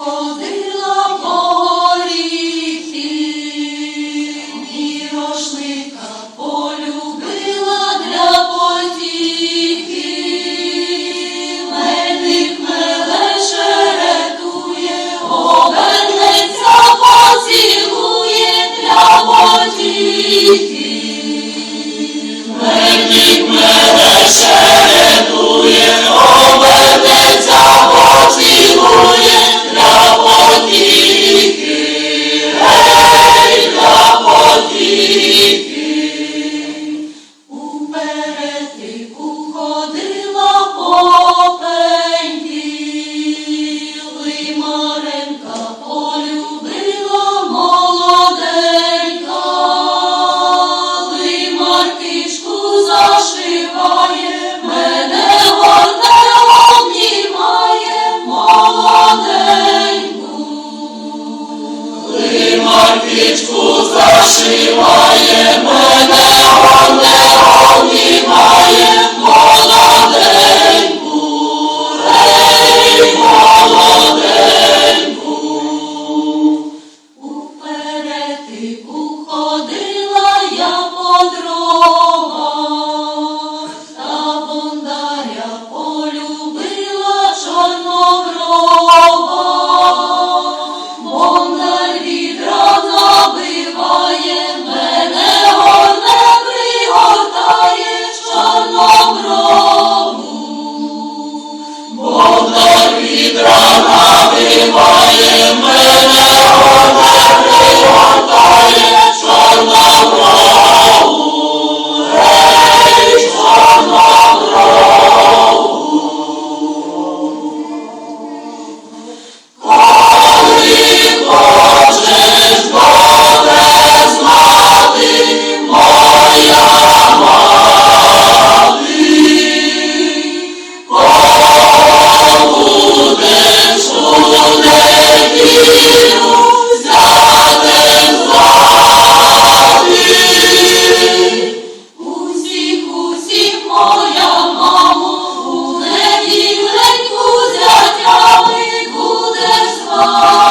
Ходила по горі, і рошник Уперед і уходи. Стрічку зашиває мене. Oh